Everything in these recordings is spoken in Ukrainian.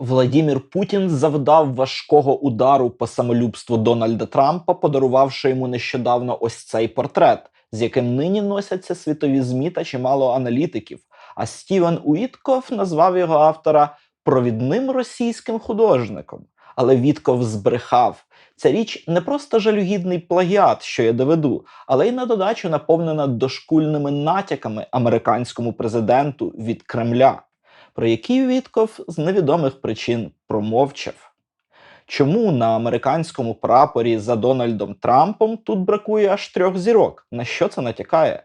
Владімір Путін завдав важкого удару по самолюбству Дональда Трампа, подарувавши йому нещодавно ось цей портрет, з яким нині носяться світові змі та чимало аналітиків. А Стівен Уітков назвав його автора провідним російським художником. Але Вітков збрехав. Ця річ не просто жалюгідний плагіат, що я доведу, але й на додачу наповнена дошкульними натяками американському президенту від Кремля, про які Вітков з невідомих причин промовчав. Чому на американському прапорі за Дональдом Трампом тут бракує аж трьох зірок? На що це натякає?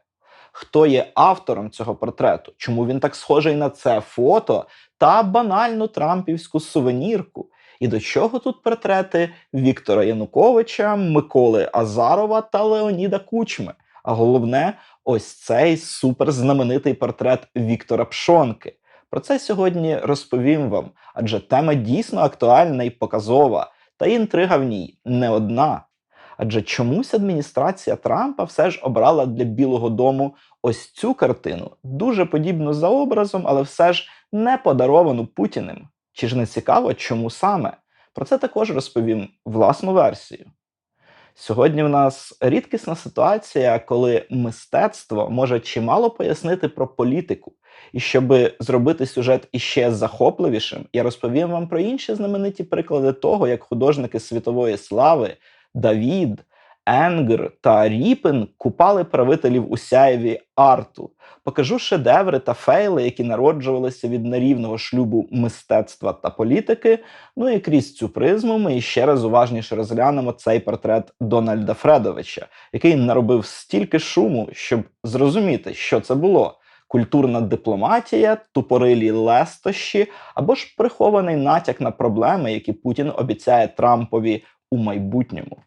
Хто є автором цього портрету? Чому він так схожий на це фото та банальну трампівську сувенірку? І до чого тут портрети Віктора Януковича, Миколи Азарова та Леоніда Кучми? А головне, ось цей суперзнаменитий портрет Віктора Пшонки. Про це сьогодні розповім вам, адже тема дійсно актуальна і показова, та інтрига в ній не одна. Адже чомусь адміністрація Трампа все ж обрала для Білого Дому ось цю картину, дуже подібну за образом, але все ж не подаровану Путіним. Чи ж не цікаво, чому саме? Про це також розповім власну версію. Сьогодні в нас рідкісна ситуація, коли мистецтво може чимало пояснити про політику. І щоб зробити сюжет іще захопливішим, я розповім вам про інші знамениті приклади того, як художники світової слави Давід, Енгер та Ріпен купали правителів у сяєві арту. Покажу шедеври та фейли, які народжувалися від нерівного шлюбу мистецтва та політики. Ну і крізь цю призму ми ще раз уважніше розглянемо цей портрет Дональда Фредовича, який наробив стільки шуму, щоб зрозуміти, що це було. Культурна дипломатія, тупорилі лестощі або ж прихований натяк на проблеми, які Путін обіцяє Трампові у майбутньому.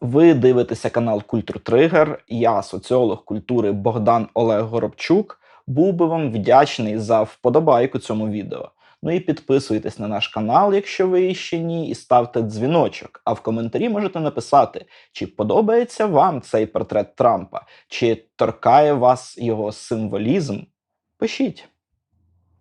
Ви дивитеся канал Культур Тригер. Я, соціолог культури Богдан Олег Горобчук, був би вам вдячний за вподобайку цьому відео. Ну і підписуйтесь на наш канал, якщо ви ще ні, і ставте дзвіночок. А в коментарі можете написати, чи подобається вам цей портрет Трампа, чи торкає вас його символізм. Пишіть.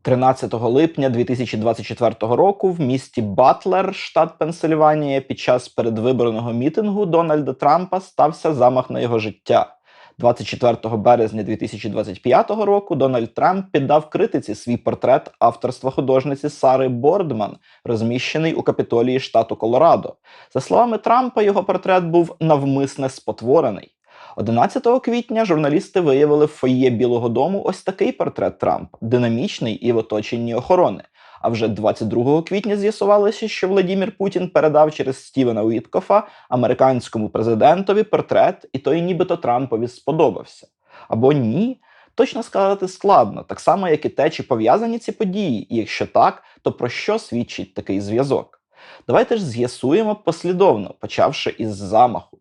13 липня 2024 року в місті Батлер, штат Пенсильванія, під час передвиборного мітингу Дональда Трампа стався замах на його життя. 24 березня 2025 року Дональд Трамп піддав критиці свій портрет авторства художниці Сари Бордман, розміщений у капітолії штату Колорадо. За словами Трампа, його портрет був навмисне спотворений. 11 квітня журналісти виявили в фоє Білого Дому ось такий портрет Трампа, динамічний і в оточенні охорони. А вже 22 квітня з'ясувалося, що Владімір Путін передав через Стівена Уіткофа американському президентові портрет, і той нібито Трампові сподобався. Або ні, точно сказати складно, так само, як і те, чи пов'язані ці події, і якщо так, то про що свідчить такий зв'язок? Давайте ж з'ясуємо послідовно, почавши із замаху.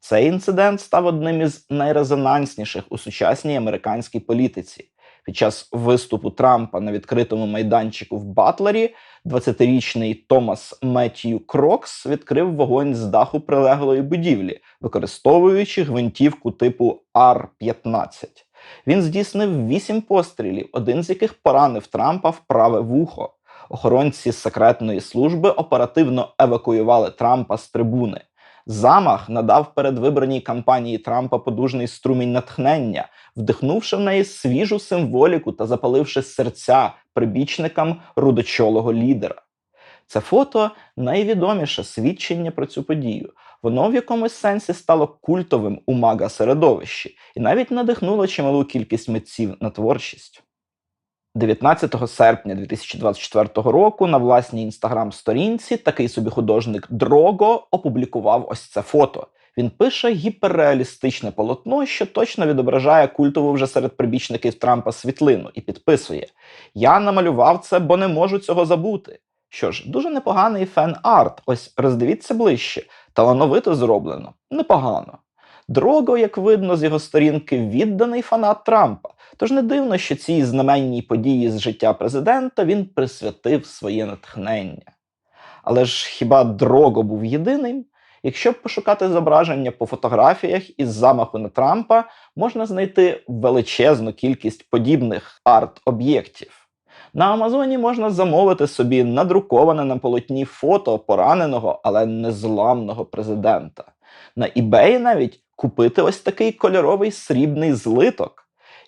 Цей інцидент став одним із найрезонансніших у сучасній американській політиці. Під час виступу Трампа на відкритому майданчику в Батлері 20-річний Томас Меттью Крокс відкрив вогонь з даху прилеглої будівлі, використовуючи гвинтівку типу Ар-15. Він здійснив вісім пострілів, один з яких поранив Трампа в праве вухо. Охоронці секретної служби оперативно евакуювали Трампа з трибуни. Замах надав передвиборній кампанії Трампа подужний струмінь натхнення, вдихнувши в неї свіжу символіку та запаливши серця прибічникам рудочолого лідера. Це фото найвідоміше свідчення про цю подію. Воно в якомусь сенсі стало культовим у мага середовищі і навіть надихнуло чималу кількість митців на творчість. 19 серпня 2024 року на власній інстаграм-сторінці такий собі художник Дрого опублікував ось це фото. Він пише гіперреалістичне полотно, що точно відображає культову вже серед прибічників Трампа світлину, і підписує: Я намалював це, бо не можу цього забути. Що ж, дуже непоганий фен-арт. Ось роздивіться ближче. Талановито зроблено. Непогано. Дрого, як видно з його сторінки, відданий фанат Трампа. Тож не дивно, що цій знаменній події з життя президента він присвятив своє натхнення. Але ж хіба Дрого був єдиним? Якщо пошукати зображення по фотографіях із замаху на Трампа, можна знайти величезну кількість подібних арт-об'єктів. На Амазоні можна замовити собі надруковане на полотні фото пораненого, але незламного президента. На eBay навіть купити ось такий кольоровий срібний злиток.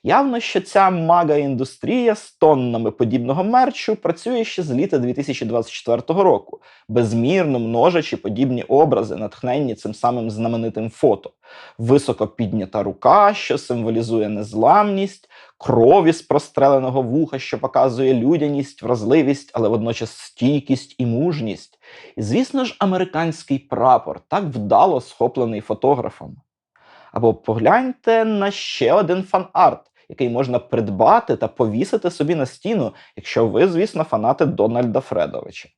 Явно, що ця мага-індустрія з тоннами подібного мерчу працює ще з літа 2024 року, безмірно множачи подібні образи, натхненні цим самим знаменитим фото. Високо піднята рука, що символізує незламність, кров із простреленого вуха, що показує людяність, вразливість, але водночас стійкість і мужність. І, звісно ж, американський прапор, так вдало схоплений фотографом. Або погляньте на ще один фан-арт, який можна придбати та повісити собі на стіну, якщо ви, звісно, фанати Дональда Фредовича.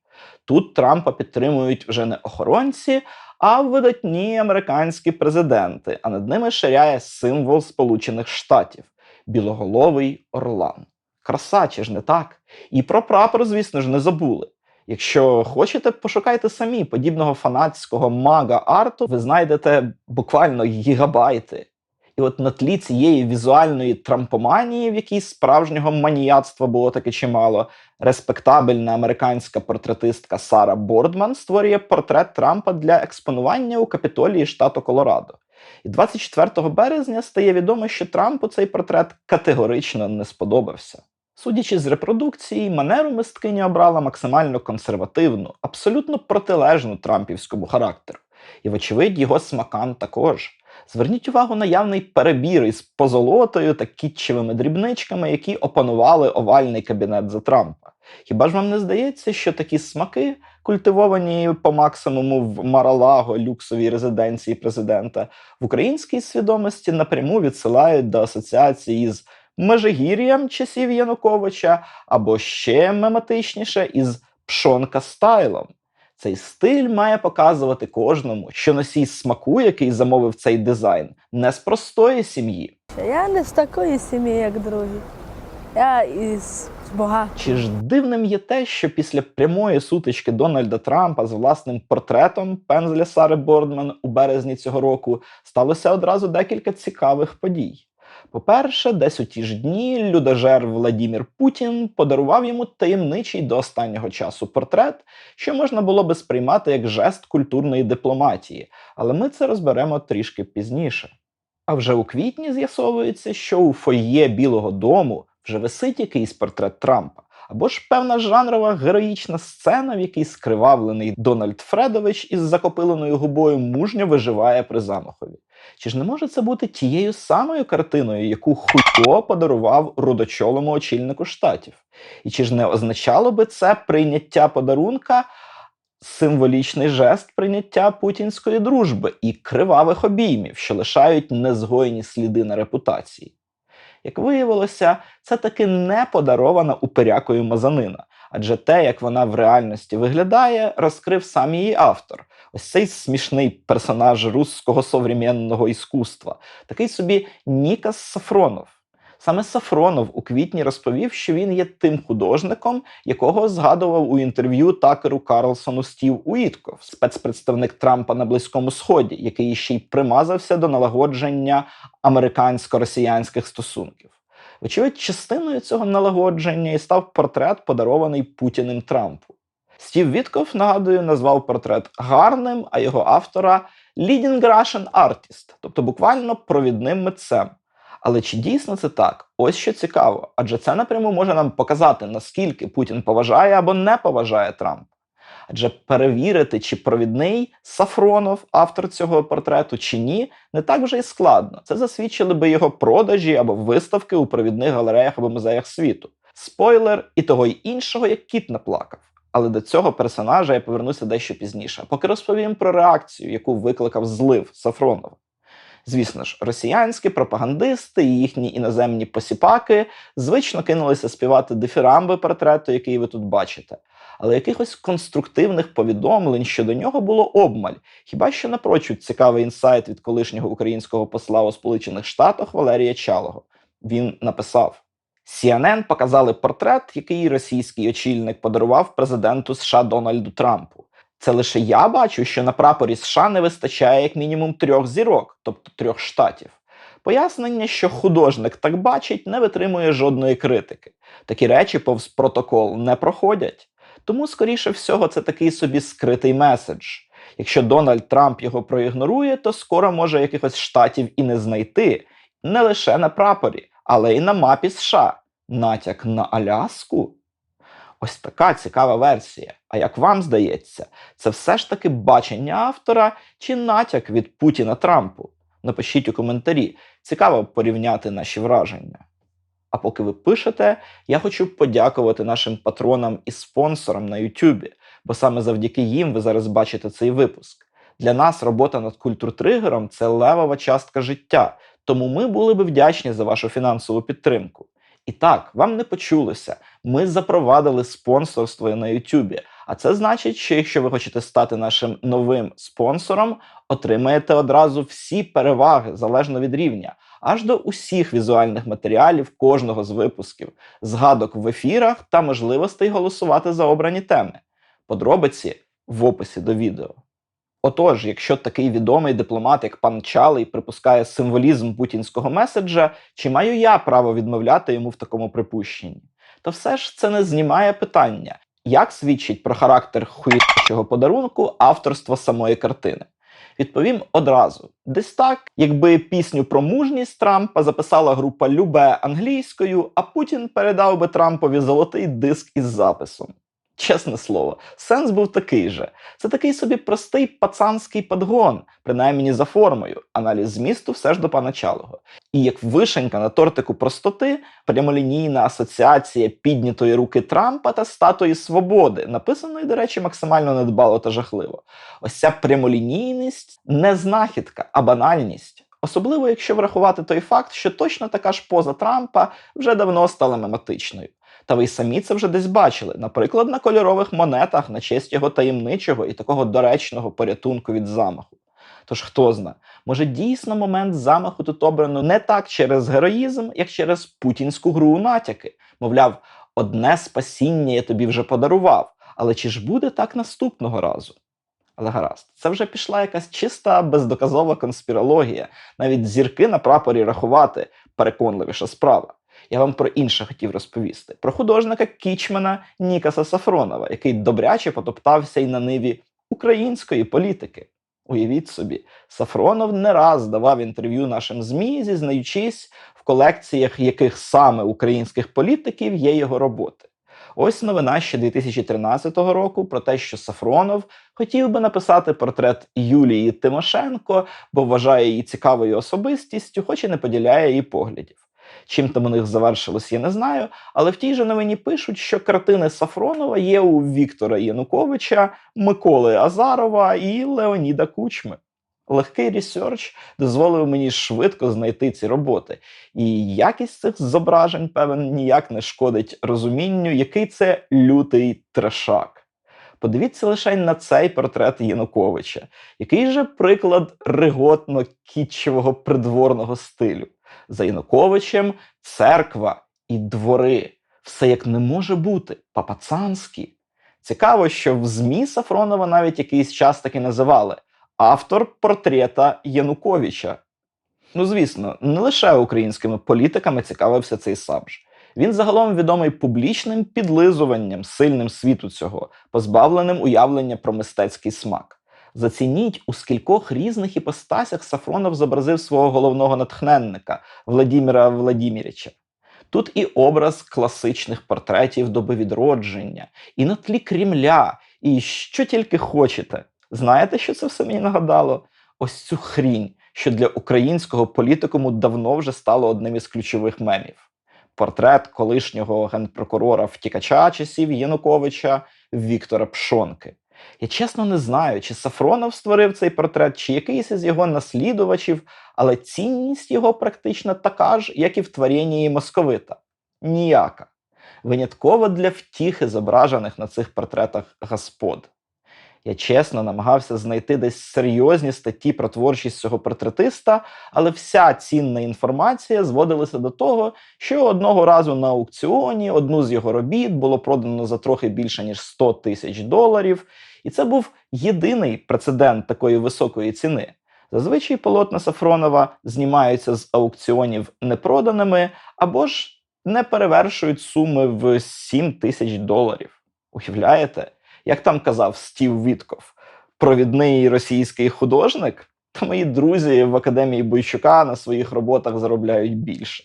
Тут Трампа підтримують вже не охоронці, а видатні американські президенти, а над ними ширяє символ Сполучених Штатів білоголовий орлан. Краса, чи ж не так? І про прапор, звісно ж, не забули. Якщо хочете, пошукайте самі подібного фанатського мага арту, ви знайдете буквально гігабайти. І от на тлі цієї візуальної трампоманії, в якій справжнього маніяцтва було таки чимало, респектабельна американська портретистка Сара Бордман створює портрет Трампа для експонування у капітолії штату Колорадо. І 24 березня стає відомо, що Трампу цей портрет категорично не сподобався. Судячи з репродукції, манеру мисткиня обрала максимально консервативну, абсолютно протилежну трампівському характеру. І, вочевидь, його смакам також. Зверніть увагу на явний перебір із позолотою та кітчевими дрібничками, які опанували овальний кабінет за Трампа. Хіба ж вам не здається, що такі смаки, культивовані по максимуму в Маралаго, люксовій резиденції президента, в українській свідомості напряму відсилають до асоціації з Межигір'ям часів Януковича, або ще мематичніше із пшонка стайлом. Цей стиль має показувати кожному, що носій смаку, який замовив цей дизайн, не з простої сім'ї. Я не з такої сім'ї, як другі. Я із багатої. Чи ж дивним є те, що після прямої сутички Дональда Трампа з власним портретом пензля Сари Бордман у березні цього року сталося одразу декілька цікавих подій. По-перше, десь у ті ж дні людожер Владімір Путін подарував йому таємничий до останнього часу портрет, що можна було би сприймати як жест культурної дипломатії, але ми це розберемо трішки пізніше. А вже у квітні з'ясовується, що у фойє Білого Дому вже висить якийсь портрет Трампа, або ж певна жанрова героїчна сцена, в якій скривавлений Дональд Фредович із закопиленою губою мужньо виживає при замахові. Чи ж не може це бути тією самою картиною, яку Хуйко подарував рудочолому очільнику штатів? І чи ж не означало би це прийняття подарунка символічний жест прийняття путінської дружби і кривавих обіймів, що лишають незгойні сліди на репутації? Як виявилося, це таки не подарована упирякою мазанина, адже те, як вона в реальності виглядає, розкрив сам її автор. Ось цей смішний персонаж руського современного іскусства, такий собі Нікас Сафронов. Саме Сафронов у квітні розповів, що він є тим художником, якого згадував у інтерв'ю Такеру Карлсону Стів Уітков, спецпредставник Трампа на Близькому Сході, який ще й примазався до налагодження американсько-росіянських стосунків. Вочевидь, частиною цього налагодження і став портрет, подарований Путіним Трампу. Стів Вітков, нагадую, назвав портрет гарним, а його автора leading Russian artist, тобто буквально провідним митцем. Але чи дійсно це так? Ось що цікаво, адже це напряму може нам показати, наскільки Путін поважає або не поважає Трампа. Адже перевірити, чи провідний Сафронов, автор цього портрету, чи ні, не так вже й складно. Це засвідчили би його продажі або виставки у провідних галереях або музеях світу. Спойлер і того й іншого, як кіт наплакав. Але до цього персонажа я повернуся дещо пізніше, поки розповім про реакцію, яку викликав злив Сафронова. Звісно ж, росіянські пропагандисти і їхні іноземні посіпаки звично кинулися співати дифірамби портрету, який ви тут бачите. Але якихось конструктивних повідомлень щодо нього було обмаль. Хіба що напрочуд цікавий інсайт від колишнього українського посла у Сполучених Штатах Валерія Чалого. Він написав: CNN показали портрет, який російський очільник подарував президенту США Дональду Трампу. Це лише я бачу, що на прапорі США не вистачає як мінімум трьох зірок, тобто трьох штатів. Пояснення, що художник так бачить, не витримує жодної критики. Такі речі повз протокол не проходять. Тому, скоріше всього, це такий собі скритий меседж. Якщо Дональд Трамп його проігнорує, то скоро може якихось штатів і не знайти не лише на прапорі, але й на мапі США. Натяк на Аляску. Ось така цікава версія. А як вам здається, це все ж таки бачення автора чи натяк від Путіна Трампу? Напишіть у коментарі. Цікаво порівняти наші враження. А поки ви пишете, я хочу подякувати нашим патронам і спонсорам на YouTube, бо саме завдяки їм ви зараз бачите цей випуск. Для нас робота над культуртригером це левова частка життя, тому ми були би вдячні за вашу фінансову підтримку. І так, вам не почулося. Ми запровадили спонсорство на YouTube. А це значить, що якщо ви хочете стати нашим новим спонсором, отримаєте одразу всі переваги залежно від рівня, аж до усіх візуальних матеріалів кожного з випусків, згадок в ефірах та можливостей голосувати за обрані теми. Подробиці в описі до відео. Отож, якщо такий відомий дипломат, як пан Чалий, припускає символізм путінського меседжа, чи маю я право відмовляти йому в такому припущенні? То все ж це не знімає питання, як свідчить про характер хуїтчого подарунку авторство самої картини. Відповім одразу: десь так, якби пісню про мужність Трампа записала група Любе англійською, а Путін передав би Трампові золотий диск із записом. Чесне слово, сенс був такий же. Це такий собі простий пацанський подгон, принаймні за формою. Аналіз змісту все ж до пана Чалого. І як вишенька на тортику простоти, прямолінійна асоціація піднятої руки Трампа та статуї свободи, написаної, до речі, максимально недбало та жахливо. Ось ця прямолінійність не знахідка, а банальність. Особливо, якщо врахувати той факт, що точно така ж поза Трампа вже давно стала мематичною. Та ви й самі це вже десь бачили, наприклад, на кольорових монетах на честь його таємничого і такого доречного порятунку від замаху. Тож хто зна, може дійсно момент замаху тут обрано не так через героїзм, як через путінську гру у натяки. Мовляв, одне спасіння я тобі вже подарував, але чи ж буде так наступного разу? Але гаразд, це вже пішла якась чиста бездоказова конспірологія. Навіть зірки на прапорі рахувати переконливіша справа. Я вам про інше хотів розповісти: про художника кічмена Нікаса Сафронова, який добряче потоптався й на ниві української політики. Уявіть собі, Сафронов не раз давав інтерв'ю нашим ЗМІ, зізнаючись, в колекціях яких саме українських політиків є його роботи. Ось новина ще 2013 року про те, що Сафронов хотів би написати портрет Юлії Тимошенко, бо вважає її цікавою особистістю, хоч і не поділяє її поглядів. Чим там у них завершилось, я не знаю. Але в тій же новині пишуть, що картини Сафронова є у Віктора Януковича, Миколи Азарова і Леоніда Кучми. Легкий ресерч дозволив мені швидко знайти ці роботи, і якість цих зображень, певен, ніяк не шкодить розумінню, який це лютий трешак. Подивіться лише на цей портрет Януковича, який же приклад риготно кітчевого придворного стилю. За Януковичем церква і двори. Все як не може бути, папацанські. Цікаво, що в ЗМІ Сафронова навіть якийсь час таки називали автор портрета Януковича. Ну, звісно, не лише українськими політиками цікавився цей Сабж. Він загалом відомий публічним підлизуванням сильним світу цього, позбавленим уявлення про мистецький смак. Зацініть, у скількох різних іпостасях Сафронов зобразив свого головного натхненника Владіміра Владімірича. Тут і образ класичних портретів доби відродження, і на тлі Кремля, і що тільки хочете. Знаєте, що це все мені нагадало? Ось цю хрінь, що для українського політикуму давно вже стало одним із ключових мемів. Портрет колишнього генпрокурора втікача часів Януковича Віктора Пшонки. Я чесно не знаю, чи Сафронов створив цей портрет, чи якийсь із його наслідувачів, але цінність його практично така ж, як і в творінні московита. Ніяка. Винятково для втіхи зображених на цих портретах господ. Я чесно намагався знайти десь серйозні статті про творчість цього портретиста, але вся цінна інформація зводилася до того, що одного разу на аукціоні одну з його робіт було продано за трохи більше ніж 100 тисяч доларів, і це був єдиний прецедент такої високої ціни. Зазвичай полотна Сафронова знімаються з аукціонів непроданими або ж не перевершують суми в 7 тисяч доларів. Уявляєте, як там казав Стів Вітков, провідний російський художник? Та мої друзі в академії Бойчука на своїх роботах заробляють більше.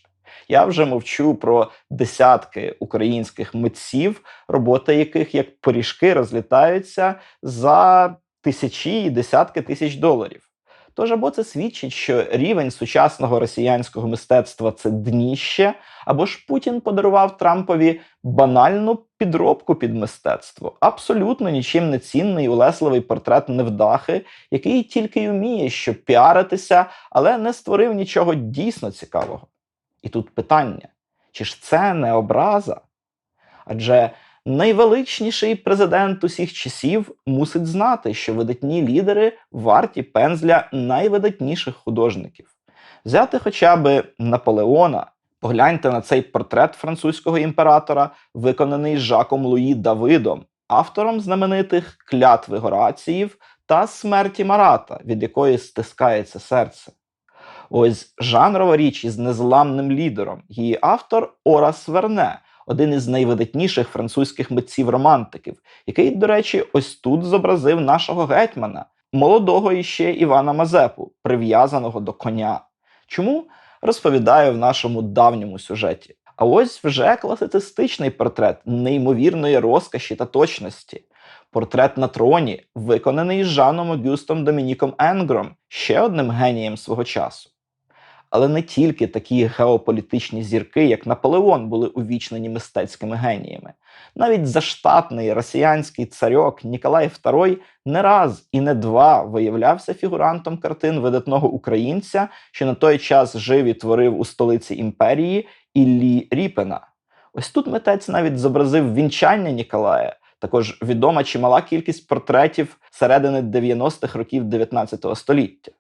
Я вже мовчу про десятки українських митців, роботи яких як поріжки розлітаються за тисячі і десятки тисяч доларів. Тож або це свідчить, що рівень сучасного росіянського мистецтва це дніще, або ж Путін подарував Трампові банальну підробку під мистецтво, абсолютно нічим не цінний улесливий портрет невдахи, який тільки й вміє, щоб піаритися, але не створив нічого дійсно цікавого. І тут питання: чи ж це не образа? Адже найвеличніший президент усіх часів мусить знати, що видатні лідери варті пензля найвидатніших художників. Взяти хоча б Наполеона, погляньте на цей портрет французького імператора, виконаний Жаком Луї Давидом, автором знаменитих клятви Гораціїв та смерті Марата, від якої стискається серце. Ось жанрова річ із незламним лідером. Її автор Орас Верне, один із найвидатніших французьких митців-романтиків, який, до речі, ось тут зобразив нашого гетьмана, молодого іще Івана Мазепу, прив'язаного до коня. Чому розповідаю в нашому давньому сюжеті? А ось вже класицистичний портрет неймовірної розкоші та точності. Портрет на троні, виконаний Жаном Огюстом Домініком Енгром, ще одним генієм свого часу. Але не тільки такі геополітичні зірки, як Наполеон, були увічнені мистецькими геніями. Навіть заштатний росіянський царьок Ніколай II не раз і не два виявлявся фігурантом картин видатного українця, що на той час жив і творив у столиці імперії Іллі Ріпена. Ось тут митець навіть зобразив вінчання Ніколая. Також відома чимала кількість портретів середини 90-х років 19 століття.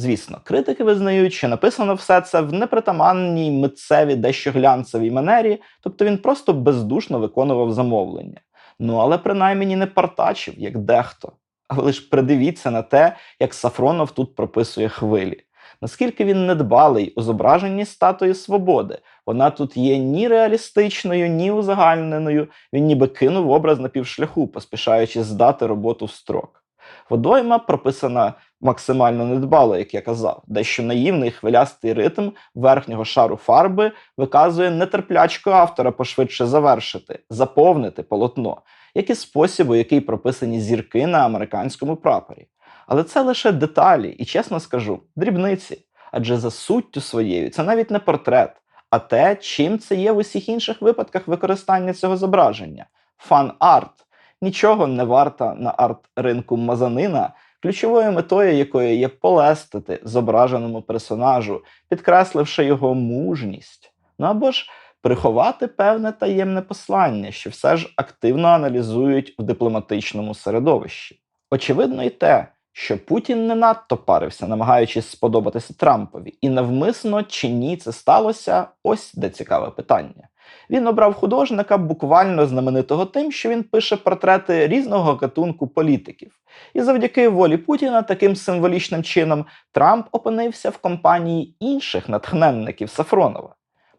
Звісно, критики визнають, що написано все це в непритаманній митцеві дещо глянцевій манері, тобто він просто бездушно виконував замовлення. Ну але принаймні не партачив, як дехто. Але лише придивіться на те, як Сафронов тут прописує хвилі. Наскільки він недбалий у зображенні статуї свободи. Вона тут є ні реалістичною, ні узагальненою. Він ніби кинув образ на півшляху, поспішаючи здати роботу в строк. Водойма прописана максимально недбало, як я казав, дещо наївний хвилястий ритм верхнього шару фарби виказує нетерплячку автора пошвидше завершити, заповнити полотно, як і спосіб, у який прописані зірки на американському прапорі. Але це лише деталі, і чесно скажу, дрібниці. Адже за суттю своєю це навіть не портрет, а те, чим це є в усіх інших випадках використання цього зображення фан-арт. Нічого не варта на арт-ринку мазанина, ключовою метою якої є полестити зображеному персонажу, підкресливши його мужність. Ну або ж приховати певне таємне послання, що все ж активно аналізують в дипломатичному середовищі. Очевидно, й те, що Путін не надто парився, намагаючись сподобатися Трампові, і навмисно чи ні це сталося, ось де цікаве питання. Він обрав художника буквально знаменитого тим, що він пише портрети різного гатунку політиків. І завдяки волі Путіна таким символічним чином Трамп опинився в компанії інших натхненників Сафронова.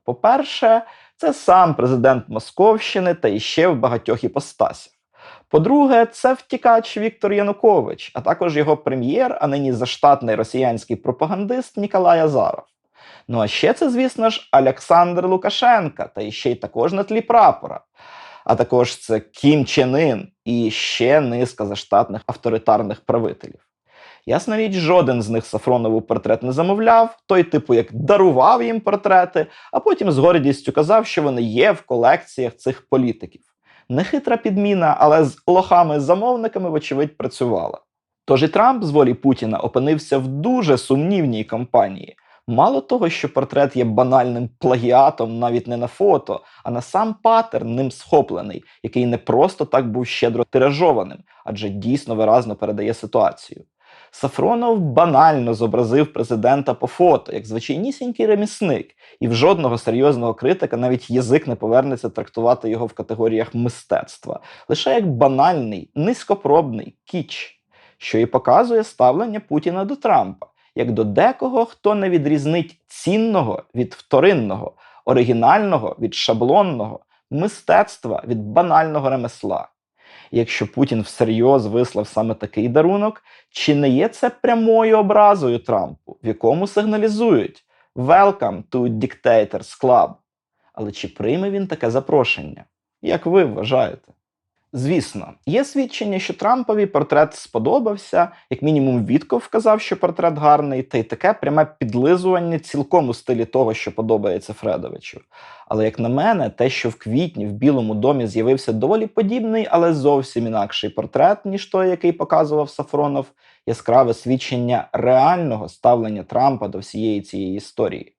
По-перше, це сам президент Московщини та іще в багатьох іпостасях. По-друге, це втікач Віктор Янукович, а також його прем'єр, а нині заштатний росіянський пропагандист Ніколай Азаров. Ну а ще це, звісно ж, Олександр Лукашенка, та ще й також на тлі прапора. А також це Кім Чен Ін і ще низка заштатних авторитарних правителів. Ясна річ, жоден з них Сафронову портрет не замовляв, той, типу, як дарував їм портрети, а потім з гордістю казав, що вони є в колекціях цих політиків. Нехитра підміна, але з лохами-замовниками, вочевидь, працювала. Тож і Трамп з волі Путіна опинився в дуже сумнівній кампанії. Мало того, що портрет є банальним плагіатом навіть не на фото, а на сам паттерн ним схоплений, який не просто так був щедро тиражованим, адже дійсно виразно передає ситуацію. Сафронов банально зобразив президента по фото, як звичайнісінький ремісник, і в жодного серйозного критика навіть язик не повернеться трактувати його в категоріях мистецтва, лише як банальний, низькопробний кіч, що і показує ставлення Путіна до Трампа, як до декого, хто не відрізнить цінного від вторинного, оригінального від шаблонного, мистецтва від банального ремесла. Якщо Путін всерйоз вислав саме такий дарунок, чи не є це прямою образою Трампу, в якому сигналізують Welcome to Dictators Club? Але чи прийме він таке запрошення? Як ви вважаєте? Звісно, є свідчення, що Трампові портрет сподобався, як мінімум, Вітков вказав, що портрет гарний, та й таке пряме підлизування цілком у стилі того, що подобається Фредовичу. Але як на мене, те, що в квітні в Білому домі з'явився доволі подібний, але зовсім інакший портрет, ніж той, який показував Сафронов, яскраве свідчення реального ставлення Трампа до всієї цієї історії.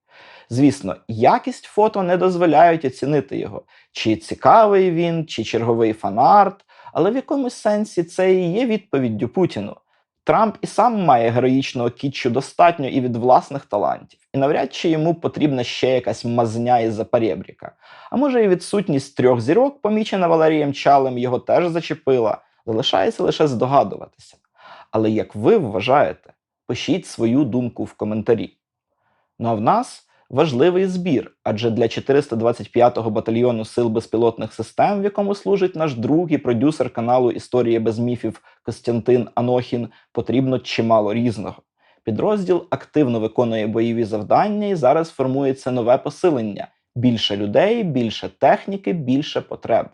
Звісно, якість фото не дозволяють оцінити його, чи цікавий він, чи черговий фанарт, але в якомусь сенсі це і є відповіддю Путіну. Трамп і сам має героїчного кітчу достатньо і від власних талантів, і навряд чи йому потрібна ще якась мазня із-за перебріка. А може, і відсутність трьох зірок, помічена Валерієм Чалем, його теж зачепила. Залишається лише здогадуватися. Але як ви вважаєте, пишіть свою думку в коментарі. Ну а в нас важливий збір, адже для 425-го батальйону сил безпілотних систем, в якому служить наш друг і продюсер каналу Історія без міфів Костянтин Анохін, потрібно чимало різного. Підрозділ активно виконує бойові завдання і зараз формується нове посилення: більше людей, більше техніки, більше потреб.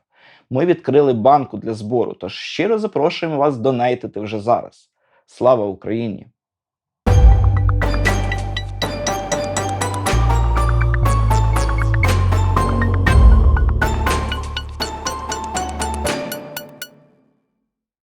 Ми відкрили банку для збору, тож щиро запрошуємо вас донейтити вже зараз. Слава Україні!